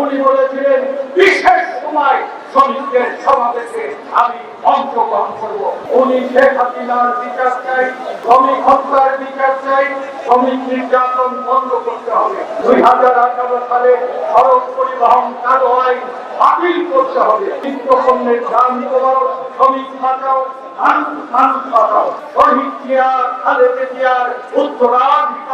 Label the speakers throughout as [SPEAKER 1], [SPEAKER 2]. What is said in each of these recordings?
[SPEAKER 1] উনি বলেছিলেন, বিশেষ সময় শ্রমিকদের সমাবেশে আমি অংশগ্রহণ করব। উনি শেখ হাসিনার বিচার চাই, শ্রমিক হত্যার বিচার চাই, শ্রমিক নির্যাতন বন্ধ করতে হবে। দুই হাজার আঠারো সালে সড়ক পরিবহন আইন বাতিল করতে হবে। নিত্যপণ্যের দাম কমাও শ্রমিক বাঁচাও, মানুষ বাঁচাও। শহীদ জিয়ার জিয়ার উত্তরাধিকার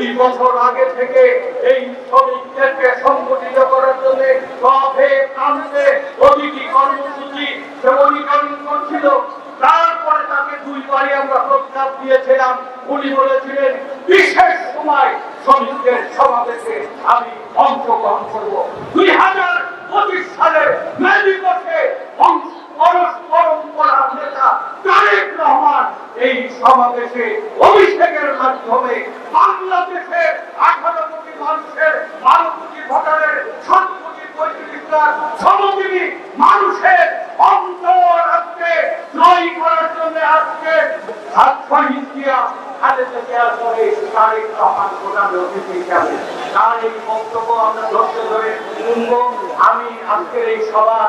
[SPEAKER 1] দুই বছর আগে থেকে এই শ্রমিকদেরকে সংগঠিত করার জন্য সবে প্রান্তে প্রতিটি কর্মসূচি। সেবনীকরণ করছিল। তারপরে তাকে দুই দুইবারই আমরা প্রস্তাব দিয়েছিলাম। উনি বলেছিলেন, বিশেষ সময় শ্রমিকদের সমাবেশে আমি অংশগ্রহণ করব। দুই হাজার পঁচিশ সালে মাধ্যমে বাংলাদেশের আঠারো কোটি মানুষের, বারো কোটি ভোটারের সাত কোটি পঁয়ত্রিশ লাখ মানুষের অন্তর আজকে জয় করার জন্য আজকে তার এই বক্তব্য আমরা ধৈর্য ধরে আমি আজকের এই সভার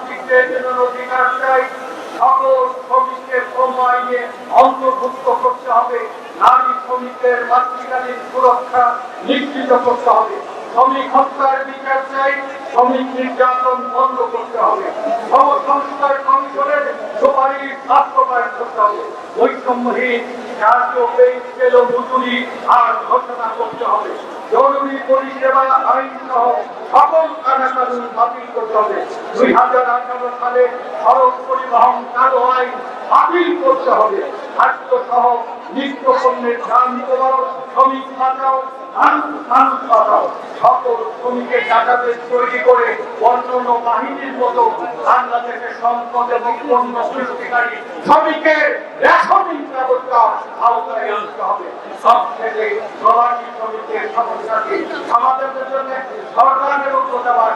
[SPEAKER 1] জন্য অধিকার চাই। সকল শ্রমিকদের শ্রম আইনে অন্তর্ভুক্ত করতে হবে। নারী শ্রমিকদের মাতৃকালীন সুরক্ষা নিশ্চিত করতে হবে। শ্রমিক হত্যার বিচার চাই। শ্রমিক নির্যাতন বন্ধ করতে হবে। সংস্কার কমিশনের সুপারিশ বাস্তবায়ন করতে হবে। বৈষম্যহীন জাতীয় পে মজুরি আর ঘোষণা করতে হবে। জরুরি পরিষেবা আইন সহ কানাকানুন বাতিল করতে হবে। দুই হাজার আঠারো সালে সড়ক পরিবহন কালো আইন বাতিল করতে হবে। খাদ্য সহ নিত্য পণ্যের দাম কমাও, শ্রমিক বাঁচাও, মানুষ আওতায় আনতে হবে। সব